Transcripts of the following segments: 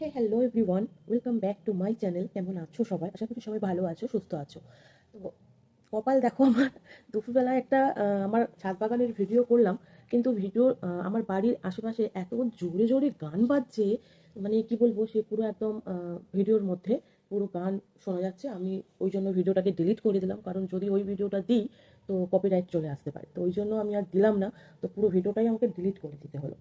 Hey hello everyone welcome back to my channel কেমন আছো সবাই? আশা করি সবাই ভালো আছো, সুস্থ আছো। তো কপাল দেখো আমার, দুপুরবেলায় একটা আমার ছাদ বাগানের ভিডিও করলাম। কিন্তু ভিডিও আমার বাড়ির আশেপাশে এত জোরে জোরে গান বাজছে মানে কি বলব, সে পুরো একদম ভিডিওর মধ্যে পুরো গান শোনা যাচ্ছে। আমি ওই জন্য ভিডিওটাকে ডিলিট করে দিলাম। কারণ যদি ওই ভিডিওটা দিই, তো কপিরাইট চলে আসতে পারে। তো ওই জন্য আমি আর দিলাম না। তো পুরো ভিডিওটাই আমাকে ডিলিট করে দিতে হলো।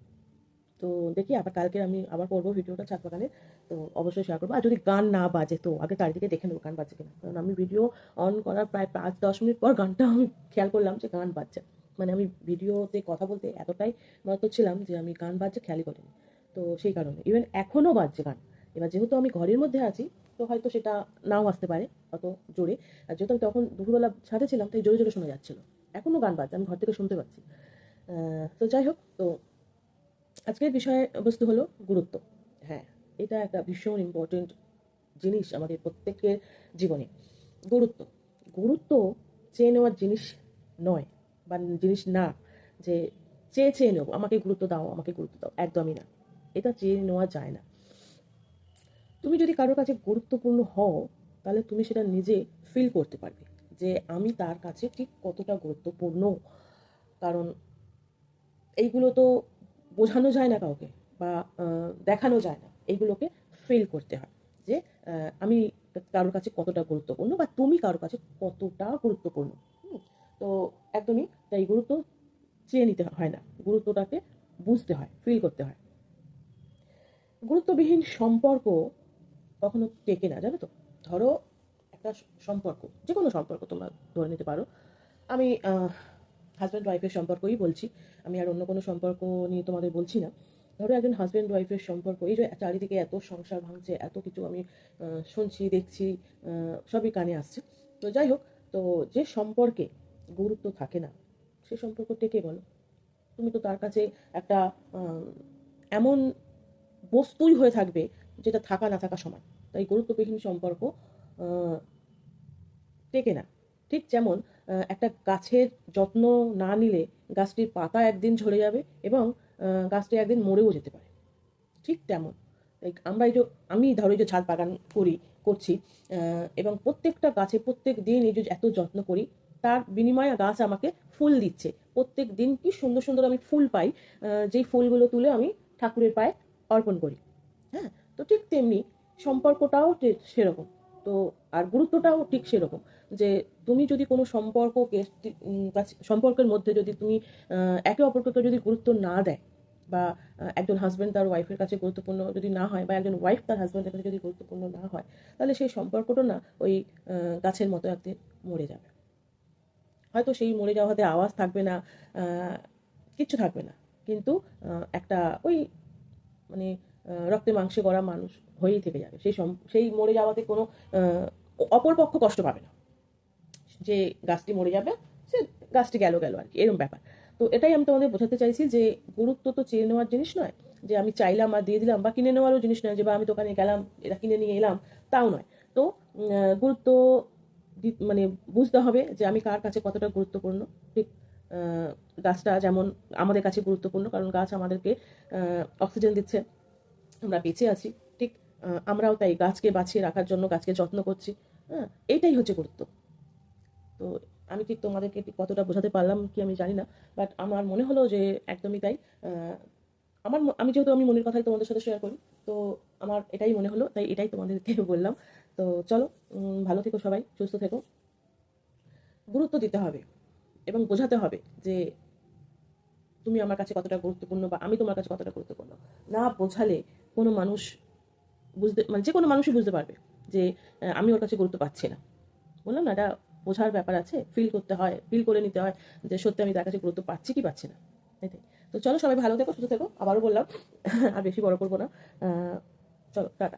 তো দেখি আবার কালকে আমি আবার করব ভিডিওটা বাগানে তো অবশ্যই শেয়ার করব। আর যদি গান না বাজে, তো আগে চারিদিকে দেখে নেব গান বাজছে কিনা। কারণ আমি ভিডিও অন করার প্রায় পাঁচ, দশ মিনিট পর গানটা আমি খেয়াল করলাম যে গান বাজছে। মানে আমি ভিডিওতে কথা বলতে এতটাই মত ছিলাম যে আমি গান বাজছে খেয়ালই করিনি। তো সেই কারণে। ইভেন এখনও বাজছে গান। এবার যেহেতু আমি ঘরের মধ্যে আছি, তো হয়তো সেটা নাও আসতে পারে, অত জোরে। আর যেহেতু আমি তখন দুপুরবেলা ছাদে ছিলাম, তাই জোরে জোরে শোনা যাচ্ছিল। এখনও গান বাজছে, আমি ঘর থেকে শুনতে পাচ্ছি। তো যাই হোক, তো আজকের বিষয়বস্তু হলো গুরুত্ব। হ্যাঁ। এটা একটা ভীষণ ইম্পর্টেন্ট জিনিস আমাদের প্রত্যেকের জীবনে। গুরুত্ব। গুরুত্ব চেয়ে নেওয়ার জিনিস নয় বা জিনিস না যে চেয়ে চেয়ে নেব আমাকে গুরুত্ব দাও আমাকে গুরুত্ব দাও একদমই না। এটা চেয়ে নেওয়া যায় না। তুমি যদি কারোর কাছে গুরুত্বপূর্ণ হও তাহলে তুমি সেটা নিজে ফিল করতে পারবে যে আমি তার কাছে ঠিক কতটা গুরুত্বপূর্ণ। কারণ এইগুলো তো বোঝানো যায় না কাউকে বা দেখানো যায় না। এইগুলোকে ফিল করতে হয় যে আমি কারোর কাছে কতটা গুরুত্বপূর্ণ বা তুমি কারোর কাছে কতটা গুরুত্বপূর্ণ। তো একদমই তাই গুরুত্ব চেয়ে নিতে হয় না। গুরুত্বটাকে বুঝতে হয় ফিল করতে হয়। গুরুত্ববিহীন সম্পর্ক কখনো টেকে না, জানো তো? ধরো একটা সম্পর্ক যে কোনো সম্পর্ক তোমরা ধরে নিতে পারো। আমি হাজব্যান্ড ওয়াইফের সম্পর্কই বলছি। আমি আর অন্য কোনো সম্পর্ক নিয়ে তোমাদের বলছি না। ধরো একজন হাজব্যান্ড ওয়াইফের সম্পর্ক, এই যে চারিদিকে এত সংসার ভাঙছে, এত কিছু আমি শুনছি, দেখছি সবই কানে আসছে। তো যাই হোক, তো যে সম্পর্কে গুরুত্ব থাকে না, সে সম্পর্ক টেকে বলো? তুমি তো তার কাছে একটা এমন বস্তুই হয়ে থাকবে যেটা থাকা না থাকা সমান। তাই গুরুত্ববিহীন সম্পর্ক টেকে না। ঠিক যেমন একটা গাছের যত্ন না নিলে গাছটির পাতা একদিন ঝরে যাবে এবং গাছটি একদিন মরেও যেতে পারে। ঠিক তেমন। আমরা এই যে, আমি ধরো যে ছাদ বাগান করি, করছি এবং প্রত্যেকটা গাছে প্রত্যেক দিন এই যে এত যত্ন করি, তার বিনিময়ে গাছ আমাকে ফুল দিচ্ছে। প্রত্যেক দিন কি সুন্দর সুন্দর আমি ফুল পাই যেই ফুলগুলো তুলে আমি ঠাকুরের পায়ে অর্পণ করি। হ্যাঁ তো ঠিক তেমনি সম্পর্কটাও সেরকম। তো, আর গুরুত্বটাও ঠিক সেরকম যে তুমি যদি কোনো সম্পর্ককে সম্পর্কের মধ্যে যদি তুমি একে অপরকে যদি গুরুত্ব না দেয় বা একজন হাজব্যান্ড তার ওয়াইফের কাছে গুরুত্বপূর্ণ যদি না হয় বা একজন ওয়াইফ তার হাজব্যান্ডের কাছে যদি গুরুত্বপূর্ণ না হয় তাহলে সেই সম্পর্কটা না ওই গাছের মতো একদিন মরে যাবে। হয়তো সেই মরে যাওয়াতে আওয়াজ থাকবে না কিচ্ছু থাকবে না। কিন্তু একটা ওই মানে রক্তে মাংসে গড়া মানুষ হয়েই থেকে যাবে। সেই সেই মরে যাওয়াতে কোনো আহ, অপর পক্ষ কষ্ট পাবে না। যে গাছটি মরে যাবে, সে গাছটি গেল গেল আর কি এরকম ব্যাপার। তো এটাই আমি তোমাদের বোঝাতে চাইছি যে গুরুত্ব তো চেয়ে নেওয়ার জিনিস নয়, যে আমি চাইলাম আর দিয়ে দিলাম বা কিনে নেওয়ারও জিনিস নয় যে বা আমি দোকানে গেলাম এটা কিনে নিয়ে এলাম, তাও নয়। তো গুরুত্ব মানে বুঝতে হবে যে আমি কার কাছে কতটা গুরুত্বপূর্ণ। ঠিক গাছটা যেমন আমাদের কাছে গুরুত্বপূর্ণ, কারণ গাছ আমাদেরকে অক্সিজেন দিচ্ছে, আমরা বেঁচে আছি। ঠিক আমরাও তাই গাছকে বাঁচিয়ে রাখার জন্য গাছকে যত্ন করছি। হ্যাঁ এইটাই হচ্ছে গুরুত্ব। তো আমি ঠিক তোমাদেরকে ঠিক কতটা বোঝাতে পারলাম কি আমি জানি না বাট আমার মনে হলো যে একদমই তাই। আমার আমি যেহেতু আমি মনের কথাই তোমাদের সাথে শেয়ার করি, তো আমার এটাই মনে হলো, তাই এটাই তোমাদেরকে বললাম। তো চলো ভালো থেকো সবাই, সুস্থ থেকো। গুরুত্ব দিতে হবে এবং বোঝাতে হবে যে তুমি আমার কাছে কতটা গুরুত্বপূর্ণ বা আমি তোমার কাছে কতটা গুরুত্বপূর্ণ। না বোঝালে কোনো মানুষ বুঝতে মানে যে কোনো মানুষই বুঝতে পারবে যে আমি ওর কাছে গুরুত্ব পাচ্ছি না। বললাম না, এটা বোঝার ব্যাপার আছে ফিল করতে হয় ফিল করে নিতে হয় যে সত্যি আমি তার কাছে গুরুত্ব পাচ্ছি কি পাচ্ছি না। এটাই। তো চলো সবাই ভালো থেকো, সুস্থ থেকো। আবারও বললাম, আর বেশি বড় করব না। চলো, টাটা।